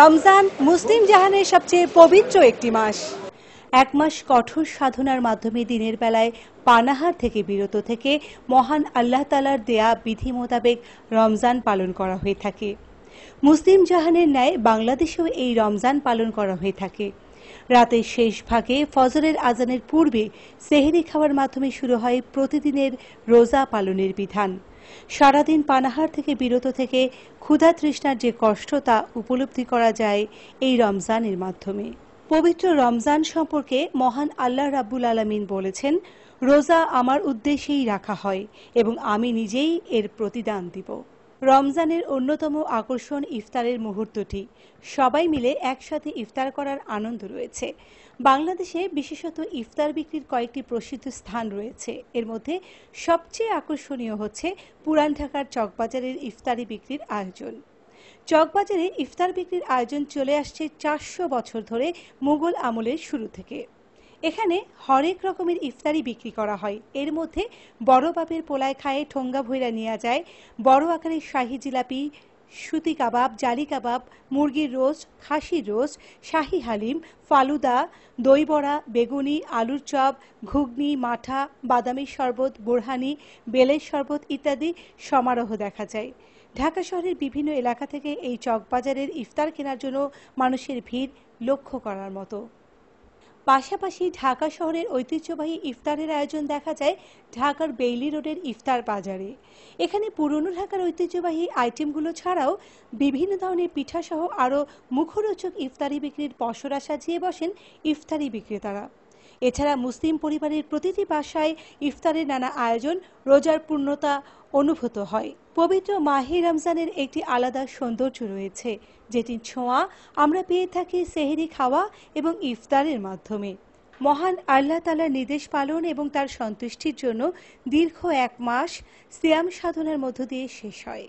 রমজান মুসলিম জাহানের সবচেয়ে পবিত্র একটি মাস। এক মাস কঠোর সাধনার মাধ্যমে দিনের বেলায় পানাহার থেকে বিরত থেকে মহান আল্লাহ তালার দেয়া বিধি মোতাবেক রমজান পালন করা হয়ে থাকে। মুসলিম জাহানের ন্যায় বাংলাদেশেও এই রমজান পালন করা হয়ে থাকে। রাতের শেষ ভাগে ফজরের আজানের পূর্বে সেহেরি খাওয়ার মাধ্যমে শুরু হয় প্রতিদিনের রোজা পালনের বিধান। সারাদিন পানাহার থেকে বিরত থেকে ক্ষুধা তৃষ্ণার যে কষ্ট তা উপলব্ধি করা যায় এই রমজানের মাধ্যমে। পবিত্র রমজান সম্পর্কে মহান আল্লাহ রাব্বুল আলমিন বলেছেন, রোজা আমার উদ্দেশ্যেই রাখা হয় এবং আমি নিজেই এর প্রতিদান দিব। রমজানের অন্যতম আকর্ষণ ইফতারের মুহূর্তটি। সবাই মিলে একসাথে ইফতার করার আনন্দ রয়েছে। বাংলাদেশে বিশেষত ইফতার বিক্রির কয়েকটি প্রসিদ্ধ স্থান রয়েছে। এর মধ্যে সবচেয়ে আকর্ষণীয় হচ্ছে পুরান ঢাকার চকবাজারের ইফতারি বিক্রির আয়োজন। চকবাজারে ইফতার বিক্রির আয়োজন চলে আসছে চারশো বছর ধরে মুঘল আমলের শুরু থেকে। এখানে হরেক রকমের ইফতারি বিক্রি করা হয়। এর মধ্যে বড় বাপের পোলায় খায়ে ঠোঙ্গা ভৈরা নেওয়া যায়। বড় আকারের শাহি জিলাপি, সুতি কাবাব, জালি কাবাব, মুরগির রোস্ট, খাসির রোস্ট, শাহি হালিম, ফালুদা দই বড়া বেগুনি, আলুর চপ, ঘুগনি, মাঠা, বাদামের শরবত, বোরহানি, বেলের শরবত ইত্যাদি সমারোহ দেখা যায়। ঢাকা শহরের বিভিন্ন এলাকা থেকে এই চকবাজারের ইফতার কেনার জন্য মানুষের ভিড় লক্ষ্য করার মতো। পাশাপাশি ঢাকা শহরের ঐতিহ্যবাহী ইফতারের আয়োজন দেখা যায় ঢাকার বেইলি রোডের ইফতার বাজারে। এখানে পুরনো ঢাকার ঐতিহ্যবাহী আইটেমগুলো ছাড়াও বিভিন্ন ধরনের পিঠাসহ আরও মুখরোচক ইফতারি বিক্রির পসরা সাজিয়ে বসেন ইফতারি বিক্রেতারা। এছাড়া মুসলিম পরিবারের প্রতিটি বাসায় ইফতারের নানা আয়োজন রোজার পূর্ণতা অনুভূত হয়। পবিত্র মাহি রমজানের একটি আলাদা সৌন্দর্য রয়েছে, যেটির ছোঁয়া আমরা পেয়ে থাকি সেহেরি খাওয়া এবং ইফতারের মাধ্যমে। মহান আল্লাহ তালার নির্দেশ পালন এবং তার সন্তুষ্টির জন্য দীর্ঘ এক মাস সিয়াম সাধনার মধ্য দিয়ে শেষ হয়।